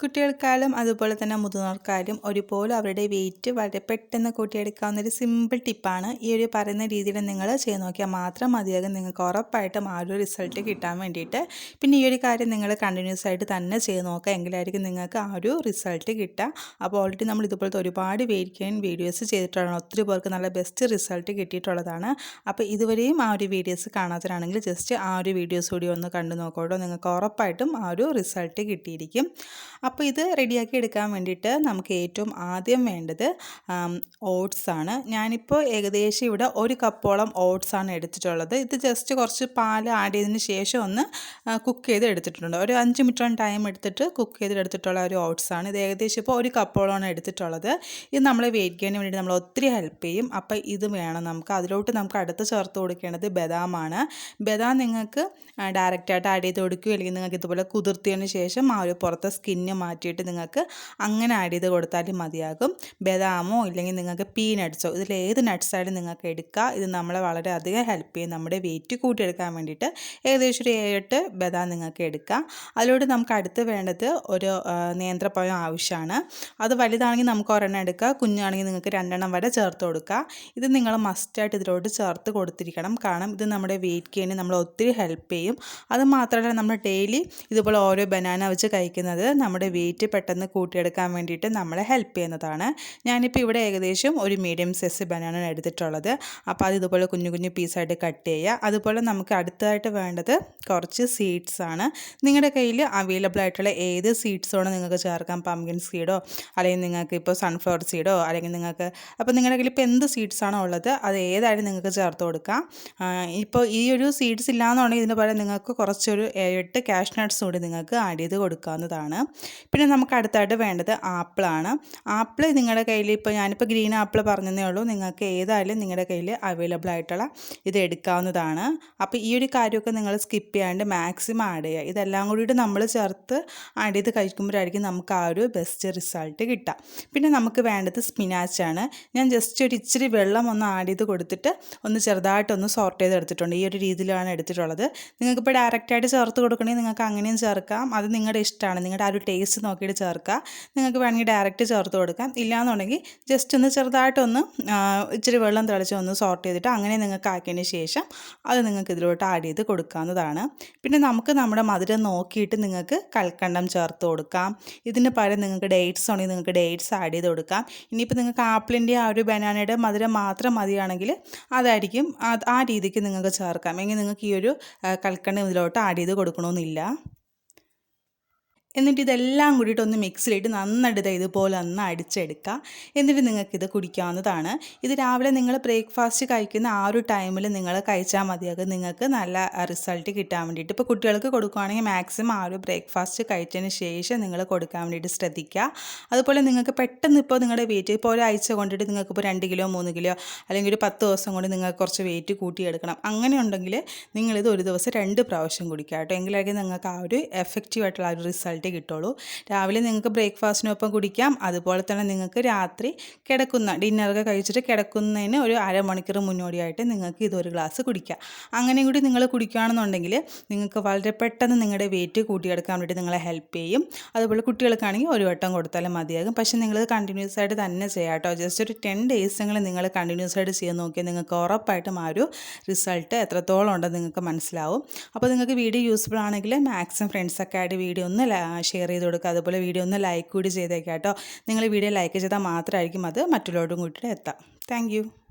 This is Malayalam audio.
കുട്ടികൾക്കായാലും അതുപോലെ തന്നെ മുതിർന്നവർക്കായാലും ഒരുപോലെ അവരുടെ വെയിറ്റ് വളരെ പെട്ടെന്ന് കൂട്ടിയെടുക്കാവുന്ന ഒരു സിമ്പിൾ ടിപ്പാണ് ഈ ഒരു പറയുന്ന രീതിയിൽ നിങ്ങൾ ചെയ്ത് നോക്കിയാൽ മാത്രം മതിയാകും. നിങ്ങൾക്ക് ഉറപ്പായിട്ടും ആ ഒരു റിസൾട്ട് കിട്ടാൻ വേണ്ടിയിട്ട്. പിന്നെ ഈ ഒരു കാര്യം നിങ്ങൾ കണ്ടിന്യൂസ് ആയിട്ട് തന്നെ ചെയ്ത് നോക്കുക. എങ്കിലായിരിക്കും നിങ്ങൾക്ക് ആ ഒരു റിസൾട്ട് കിട്ടുക. അപ്പോൾ ഓൾറെഡി നമ്മൾ ഇതുപോലത്തെ ഒരുപാട് ഗെയിൻ വീഡിയോസ് ചെയ്തിട്ടുള്ളതാണ് ഒത്തിരി പേർക്ക് നല്ല ബെസ്റ്റ് റിസൾട്ട് കിട്ടിയിട്ടുള്ളതാണ്. അപ്പോൾ ഇതുവരെയും ആ ഒരു വീഡിയോസ് കാണാത്തവരാണെങ്കിൽ ജസ്റ്റ് ആ ഒരു വീഡിയോസ് കൂടി ഒന്ന് കണ്ടു നോക്കോട്ടോ നിങ്ങൾക്ക് ഉറപ്പായിട്ടും ആ ഒരു റിസൾട്ട് കിട്ടിയിരിക്കും. അപ്പോൾ ഇത് റെഡിയാക്കി എടുക്കാൻ വേണ്ടിയിട്ട് നമുക്ക് ഏറ്റവും ആദ്യം വേണ്ടത് ഓട്സ് ആണ്. ഞാനിപ്പോൾ ഏകദേശം ഇവിടെ ഒരു കപ്പോളം ഓട്സ് ആണ് എടുത്തിട്ടുള്ളത്. ഇത് ജസ്റ്റ് കുറച്ച് പാൽ ആഡ് ചെയ്തതിന് ശേഷം ഒന്ന് കുക്ക് ചെയ്ത് എടുത്തിട്ടുണ്ട്. ഒരു അഞ്ച് മിനിറ്റോളം ടൈം എടുത്തിട്ട് കുക്ക് ചെയ്ത് എടുത്തിട്ടുള്ള ഒരു ഓട്സ് ആണ്. ഇത് ഏകദേശം ഇപ്പോൾ ഒരു കപ്പോളമാണ് എടുത്തിട്ടുള്ളത്. ഇത് നമ്മളെ വെയിറ്റ് ഗെയിനിന് വേണ്ടി നമ്മൾ ഒത്തിരി ഹെൽപ്പ് ചെയ്യും. അപ്പോൾ ഇത് വേണം നമുക്ക്. അതിലോട്ട് നമുക്ക് അടുത്ത് ചേർത്ത് കൊടുക്കേണ്ടത് ബദാമാണ് ബദാം നിങ്ങൾക്ക് ഡയറക്റ്റായിട്ട് ആഡ് ചെയ്ത് കൊടുക്കുകയോ അല്ലെങ്കിൽ നിങ്ങൾക്ക് ഇതുപോലെ കുതിർത്തിയതിന് ശേഷം ആ ഒരു പുറത്തെ സ്കിന്ന് മാറ്റിയിട്ട് നിങ്ങൾക്ക് അങ്ങനെ ആഡ് ചെയ്ത് കൊടുത്താലും മതിയാകും. ബദാമോ ഇല്ലെങ്കിൽ നിങ്ങൾക്ക് പീനട്സോ ഇതിൽ ഏത് നട്ട്സായാലും നിങ്ങൾക്ക് എടുക്കുക ഇത് നമ്മളെ വളരെയധികം ഹെൽപ്പ് ചെയ്യും. നമ്മുടെ വെയിറ്റ് കൂട്ടിയെടുക്കാൻ വേണ്ടിയിട്ട് ഏകദേശം ഒരു ഏഴെട്ട് ബദാം നിങ്ങൾക്ക് എടുക്കാം. അതിലൂടെ നമുക്ക് അടുത്ത് വേണ്ടത് ഒരു നേന്ത്രപ്പഴം ആവശ്യമാണ്. അത് വലുതാണെങ്കിൽ നമുക്ക് ഒരെണ്ണം എടുക്കുക കുഞ്ഞാണെങ്കിൽ നിങ്ങൾക്ക് രണ്ടെണ്ണം വരെ ചേർത്ത് കൊടുക്കുക ഇത് നിങ്ങൾ മസ്റ്റായിട്ട് ഇതിലോട്ട് ചേർത്ത് കൊടുത്തിരിക്കണം. കാരണം ഇത് നമ്മുടെ വെയിറ്റ് ഗെയിന് നമ്മൾ ഒത്തിരി ഹെൽപ്പ് ചെയ്യും. അത് മാത്രമല്ല നമ്മൾ ഡെയിലി ഇതുപോലെ ഓരോ ബനാന വെച്ച് കഴിക്കുന്നത് നമ്മുടെ വെയിറ്റ് പെട്ടെന്ന് കൂട്ടിയെടുക്കാൻ വേണ്ടിയിട്ട് നമ്മളെ ഹെൽപ്പ് ചെയ്യുന്നതാണ്. ഞാനിപ്പോൾ ഇവിടെ ഏകദേശം ഒരു മീഡിയം സൈസ് ബനാന എടുത്തിട്ടുള്ളത്. അപ്പോൾ അത് ഇതുപോലെ കുഞ്ഞു കുഞ്ഞു പീസായിട്ട് കട്ട് ചെയ്യുക. അതുപോലെ നമുക്ക് അടുത്തതായിട്ട് വേണ്ടത് കുറച്ച് സീഡ്സ് ആണ്. നിങ്ങളുടെ കയ്യിൽ അവൈലബിൾ ആയിട്ടുള്ള ഏത് സീഡ്സോണോ നിങ്ങൾക്ക് ചേർക്കാം? പംകിൻ സീഡോ അല്ലെങ്കിൽ നിങ്ങൾക്ക് ഇപ്പോൾ സൺഫ്ലവർ സീഡോ അല്ലെങ്കിൽ നിങ്ങൾക്ക് അപ്പോൾ നിങ്ങളുടെ കയ്യിൽ ഇപ്പോൾ എന്ത് സീഡ്സ് ആണോ ഉള്ളത് അത് ഏതായാലും നിങ്ങൾക്ക് ചേർത്ത് കൊടുക്കാം. ഇപ്പോൾ ഈ ഒരു സീഡ്സ് ഇല്ലാന്നുണ്ടെങ്കിൽ ഇതിന് പകരം നിങ്ങൾക്ക് കുറച്ചൊരു എട്ട് ക്യാഷ് നട്ട്സ് കൂടി നിങ്ങൾക്ക് ആഡ് ചെയ്ത് കൊടുക്കാവുന്നതാണ്. പിന്നെ നമുക്ക് അടുത്തായിട്ട് വേണ്ടത് ആപ്പിളാണ്. ആപ്പിൾ നിങ്ങളുടെ കയ്യിൽ ഇപ്പോൾ ഞാനിപ്പോൾ ഗ്രീൻ ആപ്പിൾ പറഞ്ഞതേ ഉള്ളൂ. നിങ്ങൾക്ക് ഏതായാലും നിങ്ങളുടെ കയ്യിൽ അവൈലബിൾ ആയിട്ടുള്ള ഇത് എടുക്കാവുന്നതാണ്. അപ്പോൾ ഈ ഒരു കാര്യമൊക്കെ നിങ്ങൾ സ്കിപ്പ് ചെയ്യാണ്ട് മാക്സിമം ആഡ് ചെയ്യുക. ഇതെല്ലാം കൂടിയിട്ട് നമ്മൾ ചേർത്ത് ആഡ് ചെയ്ത് കഴിക്കുമ്പോഴായിരിക്കും നമുക്ക് ആ ഒരു ബെസ്റ്റ് റിസൾട്ട് കിട്ടുക. പിന്നെ നമുക്ക് വേണ്ടത് സ്പിനാച്ചാണ് ഞാൻ ജസ്റ്റ് ഒരു ഇച്ചിരി വെള്ളം ഒന്ന് ആഡ് ചെയ്ത് കൊടുത്തിട്ട് ഒന്ന് ചെറുതായിട്ടൊന്ന് സോർട്ട് ചെയ്ത് എടുത്തിട്ടുണ്ട്. ഈ ഒരു രീതിയിലാണ് എടുത്തിട്ടുള്ളത്. നിങ്ങൾക്കിപ്പോൾ ഡയറക്റ്റായിട്ട് ചേർത്ത് കൊടുക്കണമെങ്കിൽ നിങ്ങൾക്ക് അങ്ങനെയും ചേർക്കാം. അത് നിങ്ങളുടെ ഇഷ്ടമാണ്. നിങ്ങളുടെ ആ ഒരു ടേസ്റ്റ് നോക്കിയിട്ട് ചേർക്കുക. നിങ്ങൾക്ക് വേണമെങ്കിൽ ഡയറക്റ്റ് ചേർത്ത് കൊടുക്കാം. ഇല്ലയെന്നുണ്ടെങ്കിൽ ജസ്റ്റ് ഒന്ന് ചെറുതായിട്ടൊന്ന് ഇച്ചിരി വെള്ളം തിളച്ച് ഒന്ന് സോർട്ട് ചെയ്തിട്ട് അങ്ങനെ നിങ്ങൾക്ക് ആക്കിയതിന് ശേഷം അത് നിങ്ങൾക്ക് ഇതിലോട്ട് ആഡ് ചെയ്ത് കൊടുക്കാവുന്നതാണ്. പിന്നെ നമുക്ക് നമ്മുടെ മധുരം നോക്കിയിട്ട് നിങ്ങൾക്ക് കൽക്കണ്ടം ചേർത്ത് കൊടുക്കാം. ഇതിന് പകരം നിങ്ങൾക്ക് ഡേറ്റ്സ് ഉണ്ടെങ്കിൽ നിങ്ങൾക്ക് ഡേറ്റ്സ് ആഡ് ചെയ്ത് കൊടുക്കാം. ഇനിയിപ്പോൾ നിങ്ങൾക്ക് ആപ്പിളിന്റെ ആ ഒരു ബനാനയുടെ മധുരം മാത്രം മതിയാണെങ്കിൽ അതായിരിക്കും ആ രീതിക്ക് നിങ്ങൾക്ക് ചേർക്കാം. എങ്കിൽ നിങ്ങൾക്ക് ഈ ഒരു കൽക്കണ്ടം ഇതിലോട്ട് ആഡ് ചെയ്ത് കൊടുക്കണമെന്നില്ല. എന്നിട്ട് ഇതെല്ലാം കൂടിയിട്ട് ഒന്ന് മിക്സിലിട്ട് നന്നായിട്ട് ഇതുപോലെ ഒന്ന് അടിച്ചെടുക്കുക. എന്നിട്ട് നിങ്ങൾക്കിത് കുടിക്കാവുന്നതാണ്. ഇത് രാവിലെ നിങ്ങൾ ബ്രേക്ക്ഫാസ്റ്റ് കഴിക്കുന്ന ആ ഒരു ടൈമിൽ നിങ്ങൾ കഴിച്ചാൽ മതിയാകും നിങ്ങൾക്ക് നല്ല റിസൾട്ട് കിട്ടാൻ വേണ്ടിയിട്ട്. ഇപ്പോൾ കുട്ടികൾക്ക് കൊടുക്കുകയാണെങ്കിൽ മാക്സിമം ആ ഒരു ബ്രേക്ക്ഫാസ്റ്റ് കഴിച്ചതിന് ശേഷം നിങ്ങൾ കൊടുക്കാൻ വേണ്ടിയിട്ട് ശ്രദ്ധിക്കുക. അതുപോലെ നിങ്ങൾക്ക് പെട്ടെന്ന് ഇപ്പോൾ നിങ്ങളുടെ വെയിറ്റ് ഇപ്പോൾ ഒരാഴ്ച കൊണ്ടിട്ട് നിങ്ങൾക്ക് ഇപ്പോൾ രണ്ട് കിലോ മൂന്ന് കിലോ അല്ലെങ്കിൽ ഒരു പത്ത് ദിവസം കൊണ്ട് നിങ്ങൾക്ക് കുറച്ച് വെയിറ്റ് കൂട്ടിയെടുക്കണം. അങ്ങനെ ഉണ്ടെങ്കിൽ നിങ്ങളിത് ഒരു ദിവസം രണ്ട് പ്രാവശ്യം കുടിക്കുക കേട്ടോ. എങ്കിലായിരിക്കും നിങ്ങൾക്ക് ആ ഒരു എഫക്റ്റീവ് ആയിട്ടുള്ള ആ ഒരു റിസൾട്ട് ആയിട്ട് കിട്ടുള്ളൂ. രാവിലെ നിങ്ങൾക്ക് ബ്രേക്ക്ഫാസ്റ്റിനൊപ്പം കുടിക്കാം. അതുപോലെ തന്നെ നിങ്ങൾക്ക് രാത്രി കിടക്കുന്ന ഡിന്നറൊക്കെ കഴിച്ചിട്ട് കിടക്കുന്നതിന് ഒരു അരമണിക്കൂർ മുന്നോടിയായിട്ട് നിങ്ങൾക്ക് ഇതൊരു ഗ്ലാസ് കുടിക്കാം. അങ്ങനെ കൂടി നിങ്ങൾ കുടിക്കുകയാണെന്നുണ്ടെങ്കിൽ നിങ്ങൾക്ക് വളരെ പെട്ടെന്ന് നിങ്ങളുടെ വെയിറ്റ് കൂട്ടിയെടുക്കാൻ വേണ്ടി നിങ്ങളെ ഹെൽപ്പ് ചെയ്യും. അതുപോലെ കുട്ടികൾക്കാണെങ്കിൽ ഒരു വട്ടം കൊടുത്താലും മതിയാകും. പക്ഷേ നിങ്ങളിത് കണ്ടിന്യൂസ് ആയിട്ട് തന്നെ ചെയ്യാം കേട്ടോ. ജസ്റ്റ് ഒരു ടെൻ ഡേയ്സെങ്കിലും നിങ്ങൾ കണ്ടിന്യൂസ് ആയിട്ട് ചെയ്ത് നോക്കിയാൽ നിങ്ങൾക്ക് ഉറപ്പായിട്ടും ആ ഒരു റിസൾട്ട് എത്രത്തോളം ഉണ്ടെന്ന് നിങ്ങൾക്ക് മനസ്സിലാവും. അപ്പോൾ നിങ്ങൾക്ക് വീഡിയോ യൂസ്ഫുൾ ആണെങ്കിൽ മാക്സിമം ഫ്രണ്ട്സൊക്കെ ആയിട്ട് വീഡിയോ ഒന്ന് ഷെയർ ചെയ്ത് കൊടുക്കുക. അതുപോലെ വീഡിയോ ഒന്ന് ലൈക്ക് കൂടി ചെയ്തേക്കാം കേട്ടോ നിങ്ങൾ വീഡിയോ ലൈക്ക് ചെയ്താൽ മാത്രമായിരിക്കും അത് മറ്റുള്ളവരോടും കൂട്ടിയിട്ട് എത്താം. താങ്ക്